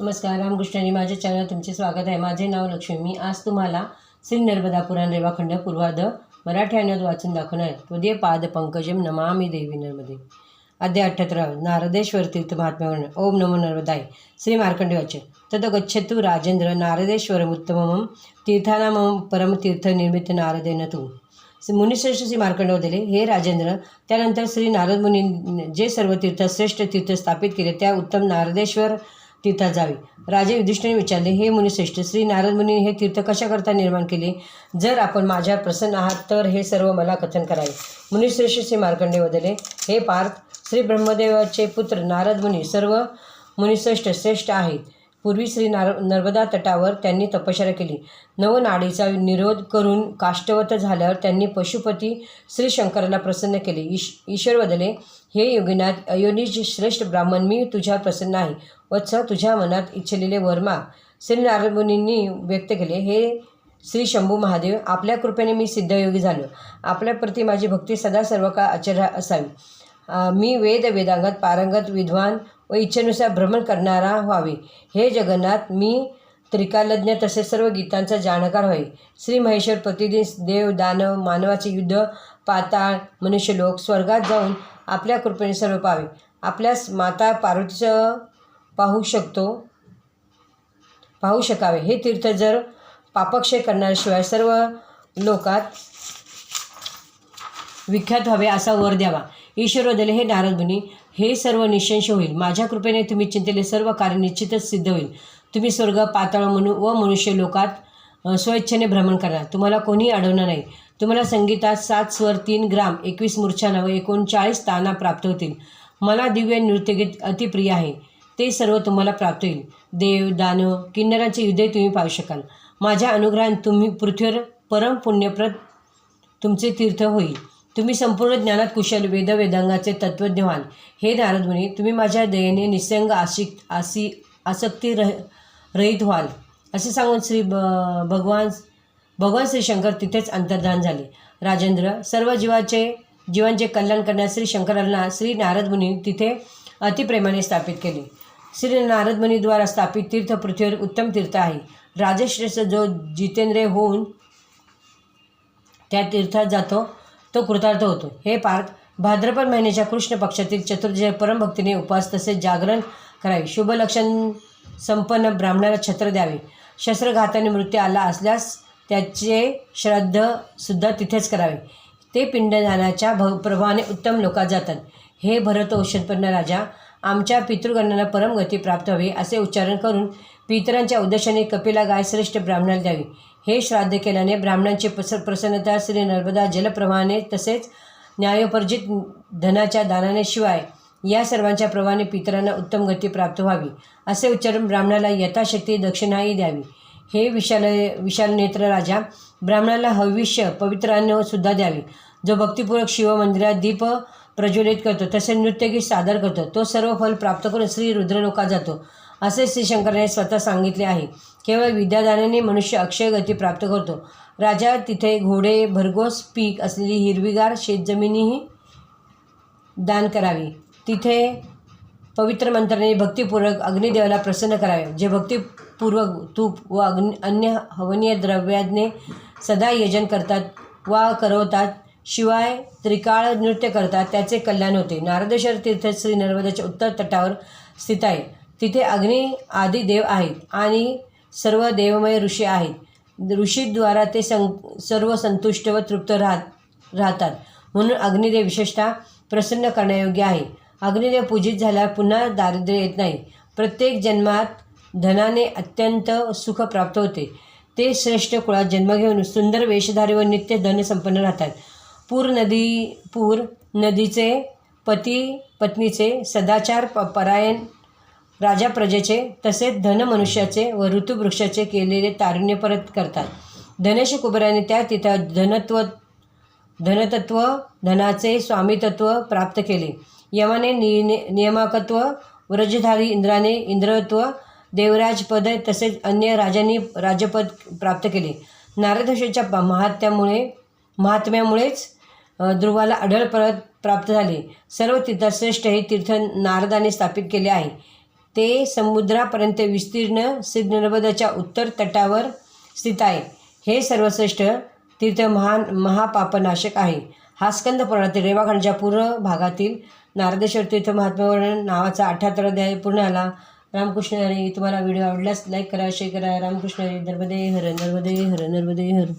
नमस्कार रामकृष्णानी माझ्या चॅनल तुमचे स्वागत आहे. माझे नाव लक्ष्मी. मी आज तुम्हाला श्री नर्मदा पुराण रेवाखंड पूर्वाध मराठी अनुवाद वाचून दाखवणार आहे. त्वदीय पाद पंकजम नमामि देवी नर्मदे. अध्याय अठ्ठ्याहत्तर नारदेश्वर तीर्थ महात्म्यावरण ओम नमो नर्मदाय. श्री मार्कंडे वाच्य तद गच्छतु राजेंद्र नारदेश्वरमुत्तमं तीर्थानामं परमतीर्थ निर्मित नारदेन तू. मुनिश्रेष्ठ श्री मार्कंड दिले हे राजेंद्र त्यानंतर श्री नारद मुनी जे सर्व तीर्थ श्रेष्ठ तीर्थ स्थापित केले त्या उत्तम नारदेश्वर तीर्थात जावे. राजे युधिष्ठिरने विचारले हे मुनिश्रेष्ठ श्री नारद मुनी हे तीर्थ कशाकरता निर्माण केले? जर आपण माझ्या प्रसन्न आहात तर हे सर्व मला कथन करावे. मुनिश्रेष्ठ श्री मार्कंडे वदले हे पार्थ श्री ब्रह्मदेवाचे पुत्र नारद मुनी सर्व मुनिश्रेष्ठ श्रेष्ठ आहेत. पूर्वी श्री नार नर्मदा तटावर त्यांनी तपश्चर्या केली. नवनाडीचा निरोध करून काष्टवत झाल्यावर त्यांनी पशुपती श्री शंकराला प्रसन्न केले. ईश ईश्वर बदले हे योगिनाथ अयोनिज श्रेष्ठ ब्राह्मण मी तुझ्या प्रसन्न आहे. वत्स तुझ्या मनात इच्छिलेले वर्मा श्री नारमुनींनी व्यक्त केले हे श्री शंभू महादेव आपल्या कृपेने मी सिद्धयोगी झालो. आपल्याप्रती माझी भक्ती सदा सर्व काळ आचर्य असावी. मी वेद वेदांगत पारंगत विद्वान व इच्छेनुसार भ्रमण करणारा व्हावे. हे जगन्नाथ मी त्रिकालज्ञ तसेच सर्व गीतांचा जाणकार व्हावे श्री महेश्वर प्रतिदिन देव दानव मानवाचे युद्ध पाताळ मनुष्यलोक स्वर्गात जाऊन आपल्या कृपेने सर्व पावे. आपल्यास माता पार्वतीचं पाहू शकतो पाहू शकावे. हे तीर्थ जर पापक्षय करणाऱ्याशिवाय सर्व लोकात विख्यात व्हावे असा वर द्यावा. ईश्वर वदले हे नारदमुनी हे सर्व निशंश होईल. माझ्या कृपेने तुम्ही चिंतेले सर्व कार्य निश्चितच सिद्ध होईल. तुम्ही स्वर्ग पाताळ मनु व मनुष्य लोकात स्वेच्छेने भ्रमण करणार तुम्हाला कोणीही अडवणार नाही. तुम्हाला संगीतात सात स्वर तीन ग्राम एकवीस मूर्छाना व एकोणचाळीस ताना प्राप्त होतील. मला दिव्य नृत्यगीत अतिप्रिय आहे. ते सर्व तुम्हाला प्राप्त होईल. देव दानव किन्नरांचे हृदय तुम्ही पाहू शकाल. माझ्या अनुग्रहाने तुम्ही पृथ्वीवर परम पुण्यप्रद तुमचे तीर्थ होईल. तुम्ही संपूर्ण ज्ञानात कुशल वेद वेदांगाचे तत्त्वज्ञ व्हाल हे नारदमुनी तुम्ही माझ्या दयेने निसंग आशिक आसी आसक्ती रह रहित व्हाल. असे सांगून श्री ब भगवान भगवान श्री शंकर तिथेच अंतर्धान झाले. राजेंद्र सर्व जीवाचे जीवांचे कल्याण करण्यास श्री शंकरांना श्री नारदमुनी तिथे अतिप्रेमाने स्थापित केले. श्री नारदमुनीद्वारा स्थापित तीर्थ पृथ्वीवर उत्तम तीर्थ आहे. राजश्रेष्ठ जो जितेंद्रिय होऊन त्या तीर्थात जातो तो कृतार्थ होतो. हे पार्थ भाद्रपद महिन्याच्या कृष्ण पक्षातील चतुर्दशी परमभक्तीने उपवास तसेच जागरण करावे. शुभ लक्षण संपन्न ब्राह्मणाला छत्र द्यावे. शस्त्रघाताने मृत्यू आला असल्यास त्याचे श्राद्धसुद्धा तिथेच करावे. ते पिंडदानाच्या भ प्रभावाने उत्तम लोकात जातात. हे भरत औषधपन्न राजा आमच्या पितृगणांना परमगती प्राप्त व्हावी असे उच्चारण करून पितरांच्या उद्देशाने कपिला गाय श्रेष्ठ ब्राह्मणाला द्यावी. हे श्राद्ध केल्याने ब्राह्मणांची प्रस प्रसन्नता श्री नर्मदा जलप्रवाहाने तसेच न्यायोपर्जित धनाच्या दानाने शिवाय या सर्वांच्या प्रवाहाने पितरांना उत्तम गती प्राप्त व्हावी असे उच्चारून ब्राह्मणाला यथाशक्ती दक्षिणाही द्यावी. हे विशाल विशाल नेत्र राजा ब्राह्मणाला हविष्य पवित्रान्न सुद्धा द्यावी. जो भक्तिपूर्वक शिवमंदिरात दीप प्रज्वलित करतो. तसे नृत्यगीत सादर करतो. तो सर्व फल प्राप्त करून श्री रुद्रलोका जातो. असे श्रीशंकरने स्वतः सांगितले आहे. केवळ विद्यादानाने मनुष्य अक्षय गती प्राप्त करतो. राजा तिथे घोडे भरघोस पीक असलेली हिरवीगार शेतजमिनीही दान करावी. तिथे पवित्र मंत्राने भक्तिपूर्वक अग्निदेवाला प्रसन्न करावे. जे भक्तिपूर्वक तूप व अग्नि अन्य हवनीय द्रव्याने सदा यजन करतात वा करवतात शिवाय त्रिकाळ नृत्य करतात त्याचे कल्याण होते. नारदेश्वर तीर्थ श्री नर्मदाच्या उत्तर तटावर स्थित आहे. तिथे अग्नी आदी देव आहेत आणि सर्व देवमय ऋषी आहेत. ऋषीद्वारा ते सं सर्व संतुष्ट व तृप्त राहत राहतात. म्हणून अग्निदेव विशेषतः प्रसन्न करण्यायोग्य आहे. अग्निदेव पूजित झाल्यावर पुन्हा दारिद्र्य येत नाही. प्रत्येक जन्मात धनाने अत्यंत सुख प्राप्त होते. ते श्रेष्ठ कुळात जन्म घेऊन सुंदर वेशधारी व नित्य धनसंपन्न राहतात. पूर नदी पूर नदीचे पती पत्नीचे सदाचार प परायण राजा प्रजेचे तसेच धन मनुष्याचे व ऋतुवृक्षाचे केलेले तारुण्य परत करतात. धनेश कुबराने त्या तिथं धनत्व धनतत्व धनाचे स्वामीतत्व प्राप्त केले. यमाने नि नियमाकत्व व्रजधारी इंद्राने इंद्रत्व देवराजपद तसेच अन्य राजांनी राजपद प्राप्त केले. नारदशेच्या महात्म्यामुळे महात्म्यामुळेच ध्रुवाला अढळ परत प्राप्त झाले. सर्व तीर्थश्रेष्ठ हे तीर्थ नारदाने स्थापित केले आहे. ते समुद्रापर्यंत विस्तीर्ण सिद्ध नर्मदाच्या उत्तर तटावर स्थित आहे. हे सर्वश्रेष्ठ तीर्थ महान महापापनाशक आहे. हा स्कंद पुराणातील रेवाखंडच्या पूर्व भागातील नारदेश्वर तीर्थ महात्म्यावरून नावाचा अठ्ठ्याहत्तर अध्याय पूर्ण आला रामकृष्ण हरी तुम्हाला व्हिडिओ आवडल्यास लाईक करा शेअर करा. रामकृष्ण हरी नर्मदे हर नर्मदे हर नर्मदे हर.